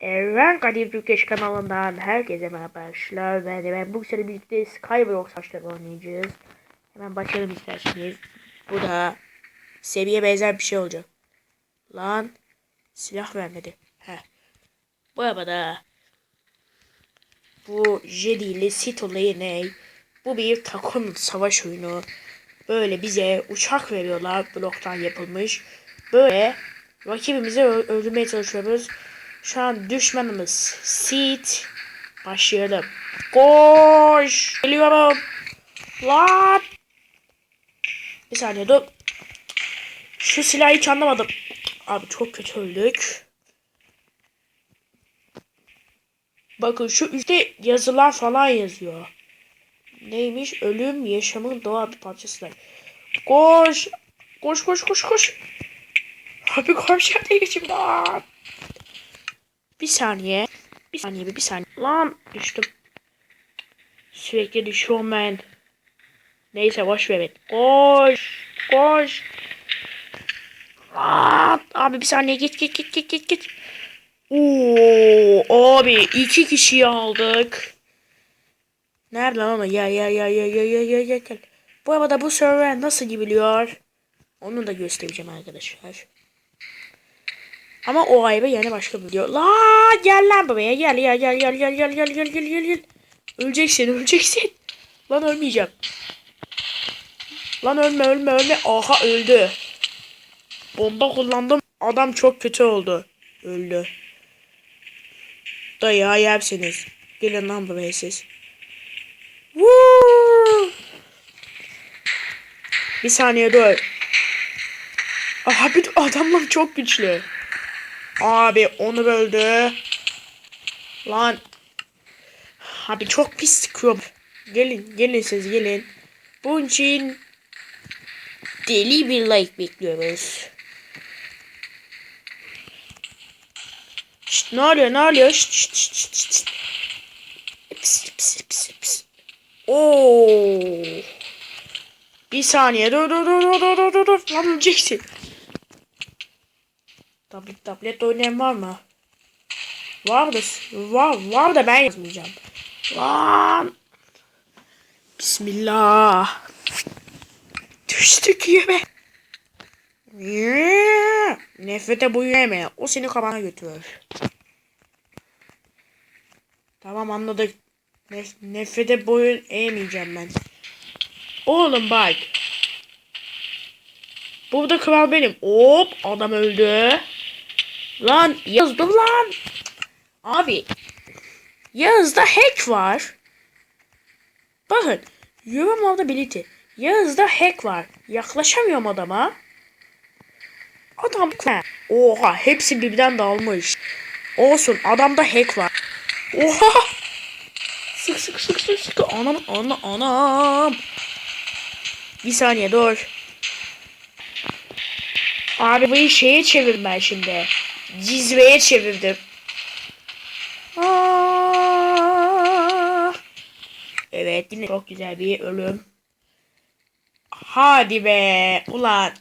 Evet, Kadir Türkeş kanalından herkese merhaba arkadaşlar. Ben de ben bu sene birlikte Skyblock saçları oynayacağız. Hemen başlayalım isterseniz. Bu da seviye benzer bir şey olacak. Lan silah vermedi. Heh. Bu arada bu Jedi ile Sith olayı ne? Bu bir takım savaş oyunu. Böyle bize uçak veriyorlar bloktan yapılmış. Böyle rakibimizi öldürmeye çalışıyoruz. Şu an düşmanımız Sith. Başlayalım. Koş! Geliyorum. Lan! Bir saniye dur. Şu silahı hiç anlamadım. Abi çok kötü öldük. Bakın şu üstte yazılar falan yazıyor. Neymiş? Ölüm yaşamın doğal bir parçası. Koş! Koş koş koş koş. Abi koş hadi geçim lan. Bir saniye. Bir saniye bir, saniye. Lan düştüm. Sürekli düşüyorum ben. Neyse boş verin. Koş. Koş. Lan. Abi bir saniye git git git git git git. Oo, abi iki kişiyi aldık. Nerede lan o? Ya ya ya ya ya ya ya ya. Bu arada bu server nasıl gidiliyor? Onu da göstereceğim arkadaşlar. Ama o ayıbı yeni başka bir video. La gel lan buraya gel gel gel gel gel gel gel gel gel gel gel. Öleceksin öleceksin. Lan ölmeyeceğim. Lan ölme ölme ölme. Aha öldü. Bomba kullandım. Adam çok kötü oldu. Öldü. Dayağı yersiniz. Gelin lan buraya siz. Woo! Bir saniye dur. Abi adamlar çok güçlü. Abi onu böldü. Lan. Abi çok pis sıkıyorum. Gelin gelin siz gelin. Bunun için deli bir like bekliyoruz. Şşt, ne oluyor ne oluyor? Şşt, şşt, şşt, şşt. Pis, pis, pis, pis. Oo. Bir saniye dur dur dur dur dur dur dur. Lan öleceksin. Tablet tablet oynayan var mı? Var da var var da ben yazmayacağım. Lan. Bismillah. Düştük yeme. Nefrete boyun eğme. O seni kabana götürür. Tamam anladık. Nef nefrete boyun eğmeyeceğim ben. Oğlum bak. Burada kral benim. Hop adam öldü. Lan yazdım lan. Abi. Yağız'da hack var. Bakın. Yorum orada belirti. Yağız'da hack var. Yaklaşamıyorum adama. Adam Oha hepsi birbirinden dağılmış. Olsun adamda hack var. Oha. Sık sık sık sık sık. Anam anam anam. Bir saniye dur. Abi bu şeye çevirdim ben şimdi. Cizveye çevirdim. Evet yine çok güzel bir ölüm. Hadi be. Ulan.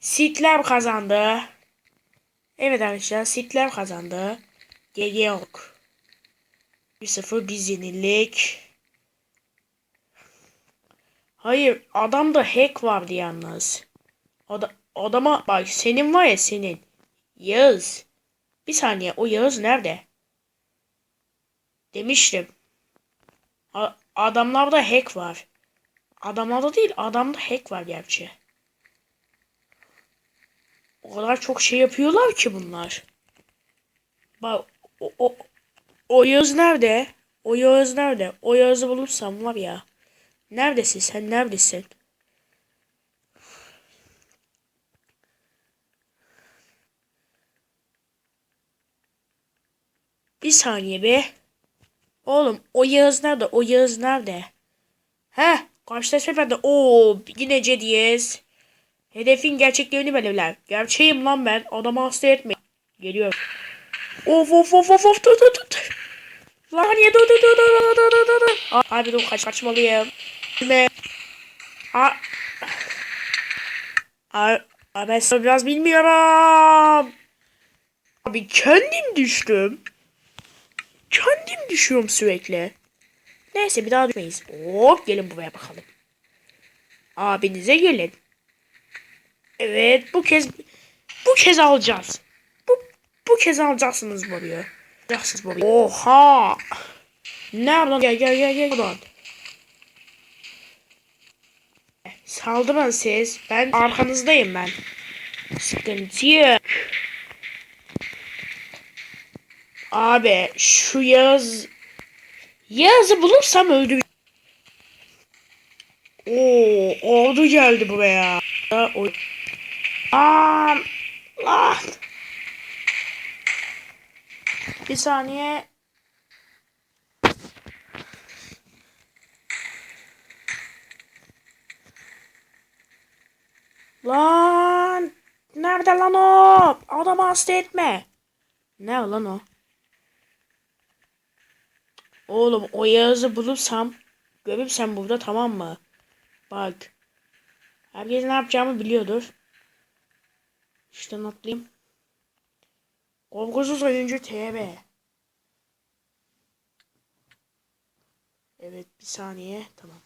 Sitler kazandı. Evet arkadaşlar Sitler kazandı. GG yok. 1-0 biz yenildik. Hayır adamda hack vardı yalnız. Ada adama bak senin var ya senin. Yağız. Bir saniye o Yağız nerede? Demiştim. A adamlarda hack var. Adamlarda değil adamda hack var gerçi. O kadar çok şey yapıyorlar ki bunlar. Bak o, o, o Yağız nerede? O Yağız nerede? O Yağız'ı bulursam var ya. Neredesin sen neredesin? Bir saniye be. Oğlum o Yağız nerede? O Yağız nerede? He, karşılaşma bende. Oo, yine Cediz. Hedefin gerçeklerini belirler. Gerçeğim lan ben. Adamı hasta etme. Geliyor. Of of of of of dur dur dur. Lan ya dur dur dur dur dur dur dur. Abi dur kaç kaçmalıyım. Ne? A A ben biraz bilmiyorum. Abi kendim düştüm. Kendim düşüyorum sürekli. Neyse bir daha düşmeyiz. Hop gelin buraya bakalım. Abinize gelin. Evet bu kez bu kez alacağız. Bu bu kez alacaksınız buraya. Alacaksınız buraya. Oha. Nereden gel gel gel gel buradan. Saldırın siz. Ben arkanızdayım ben. Sıkıntı yok. Abi şu yaz Yazı bulursam öldü. Oo, ordu geldi buraya. Lan, lan. Bir saniye. Lan. Nerede lan o? Adamı hasta etme. Ne lan o? Oğlum o Yağız'ı bulursam görürsem burada tamam mı? Bak. Herkes ne yapacağımı biliyordur. İşte atlayayım. Korkusuz oyuncu TB. Evet bir saniye tamam.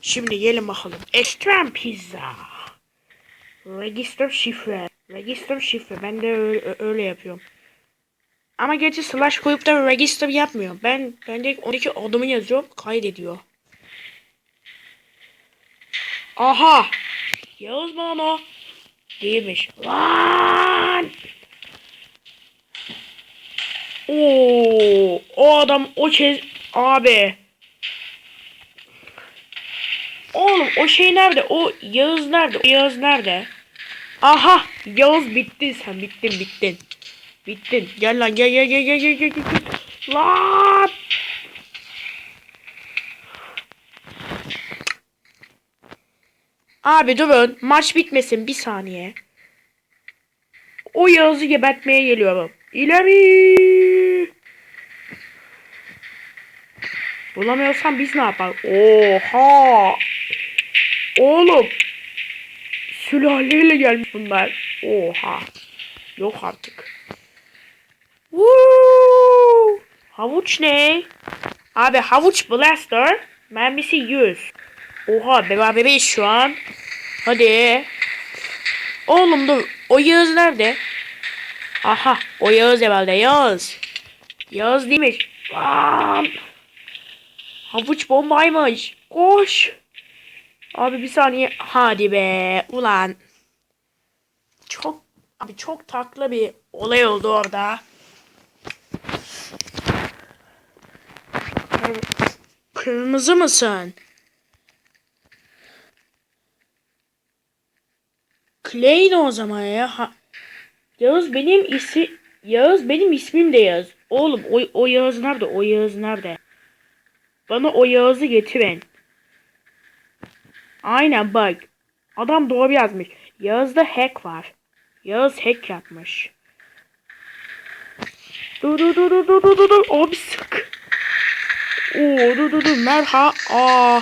Şimdi gelin bakalım. Ekstrem pizza. Register şifre. Register şifre. Ben de öyle, öyle yapıyorum. Ama gerçi slash koyup da register yapmıyor. Ben ben direkt oradaki adımı yazıyorum. Kaydediyor. Aha. Lan o? Değilmiş. Lan. Oo, o adam o kez abi. Oğlum o şey nerede? O Yağız nerede? O Yağız nerede? Aha Yağız bittin sen bittin bittin. Bittin. Gel lan gel gel gel gel gel gel gel. Lan! Abi durun. Maç bitmesin bir saniye. O Yağız'ı gebertmeye geliyorum. İleri! Bulamıyorsam biz ne yapalım? Oha! Oğlum! Sülaleyle gelmiş bunlar. Oha! Yok artık. Woo! Havuç ne? Abi havuç blaster. Mermisi 100. Oha beraberiz şu an. Hadi. Oğlum dur. O Yağız nerede? Aha. O Yağız herhalde. Yağız. Yağız değilmiş. Lan. Havuç bombaymış. Koş. Abi bir saniye. Hadi be. Ulan. Çok abi çok takla bir olay oldu orada. Kırmızı mısın? Clay o zaman ya. Ha. Yağız benim isi Yağız benim ismim de Yağız. Oğlum o, o Yağız nerede? O Yağız nerede? Bana o Yağız'ı getirin. Aynen bak. Adam doğru yazmış. Yağız'da hack var. Yağız hack yapmış. Dur dur dur dur dur dur dur. Abi sık. Oo dur dur dur. Merha. Aa.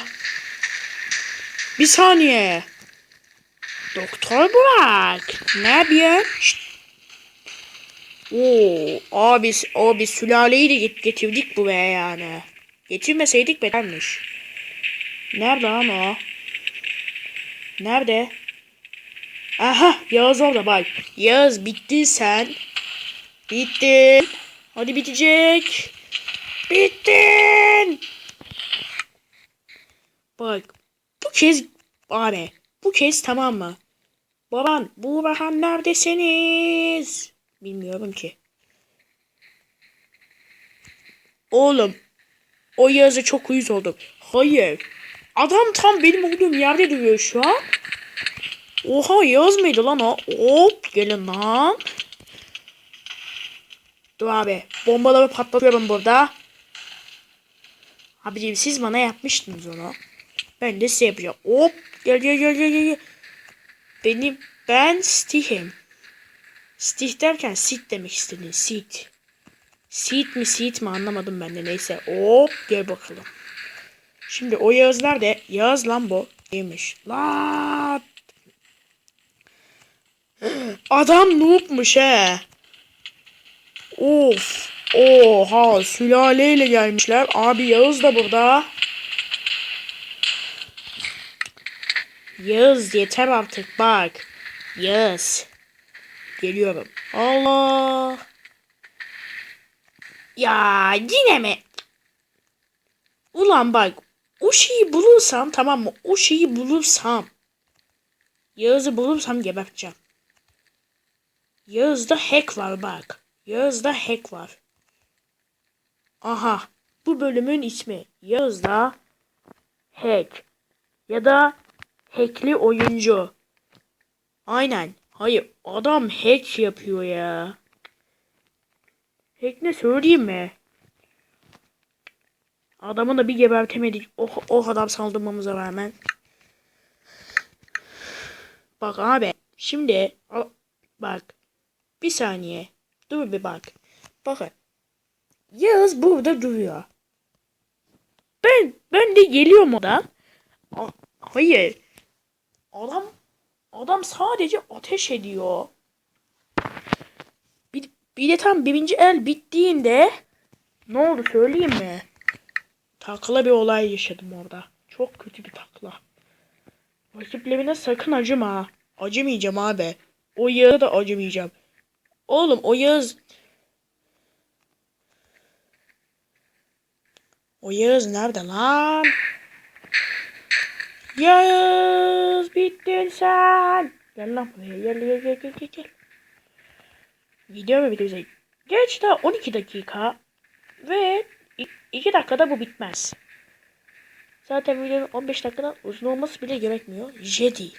Bir saniye. Doktor Burak. Ne yapıyor? Şşt. Oo, abi, abi sülaleyi de get- getirdik buraya yani. Getirmeseydik betermiş. Nerede o? Nerede? Aha Yağız orada bak. Yağız bittin sen. Bittin. Hadi bitecek. Bittin. Bak. Bu kez abi. Bu kez tamam mı? Baban, Burhan neredesiniz? Bilmiyorum ki. Oğlum. O yazı çok uyuz oldum. Hayır. Adam tam benim olduğum yerde duruyor şu an. Oha Yağız mıydı lan o? Hop gelin lan. Dur abi. Bombaları patlatıyorum burada. Abiciğim siz bana yapmıştınız onu. Ben de size yapacağım. Hop gel gel gel gel gel. Benim ben Stih'im. Stih derken sit demek istedin. Sit. Sit mi sit mi anlamadım ben de neyse. Hop gel bakalım. Şimdi o Yağız nerede? Yağız lan bu. Neymiş? Lan. Adam noobmuş he. Of. Oha sülaleyle gelmişler. Abi Yağız da burada. Yağız yeter artık bak. Yağız. Geliyorum. Allah. Ya yine mi? Ulan bak o şeyi bulursam tamam mı? O şeyi bulursam. Yağız'ı bulursam geberteceğim. Yağız'da hack var bak. Yağız'da hack var. Aha. Bu bölümün ismi. Yağız'da hack. Ya da hackli oyuncu. Aynen. Hayır. Adam hack yapıyor ya. Hack ne söyleyeyim mi? Adamı da bir gebertemedik. Oh, oh adam saldırmamıza rağmen. Bak abi. Şimdi bak. Bir saniye. Dur bir bak. Bakın. Yağız burada duruyor. Ben ben de geliyorum oradan. A- Hayır. Adam adam sadece ateş ediyor. Bir, bir de tam birinci el bittiğinde ne oldu söyleyeyim mi? Takla bir olay yaşadım orada. Çok kötü bir takla. Rakiplerine sakın acıma. Acımayacağım abi. O yağı da acımayacağım. Oğlum o Yağız... O Yağız nerede lan? Yağız bittin sen. Gel lan buraya gel gel gel gel gel. Video mu bitecek? Geç daha 12 dakika. Ve 2 dakikada bu bitmez. Zaten videonun 15 dakikadan uzun olması bile gerekmiyor. Jedi.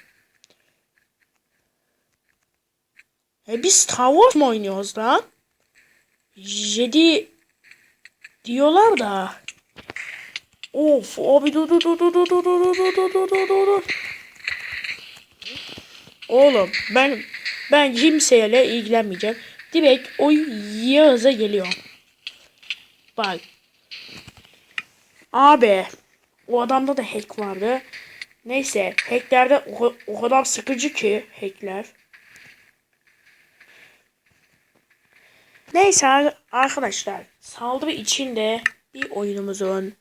E biz Star Wars mu oynuyoruz lan? Jedi diyorlar da. Of abi dur dur dur dur dur dur dur dur dur dur dur dur. Oğlum ben ben kimseyle ilgilenmeyeceğim. Direkt o Yağız'a geliyor. Bak. Abi. O adamda da hack vardı. Neyse hacklerde o, o kadar sıkıcı ki hackler. Neyse ar- arkadaşlar saldırı içinde bir oyunumuzun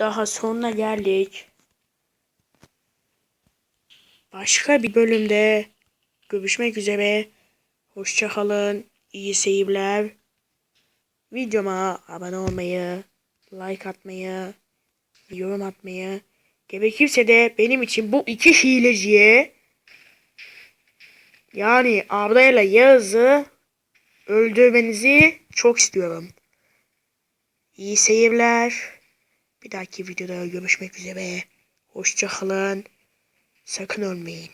daha sonuna geldik. Başka bir bölümde görüşmek üzere. Hoşça kalın. İyi seyirler. Videoma abone olmayı, like atmayı, yorum atmayı, gerekirse de benim için bu iki hileciye yani Abla ile Yağız'ı öldürmenizi çok istiyorum. İyi seyirler. Bir dahaki videoda görüşmek üzere. Hoşça kalın. Sakın ölmeyin.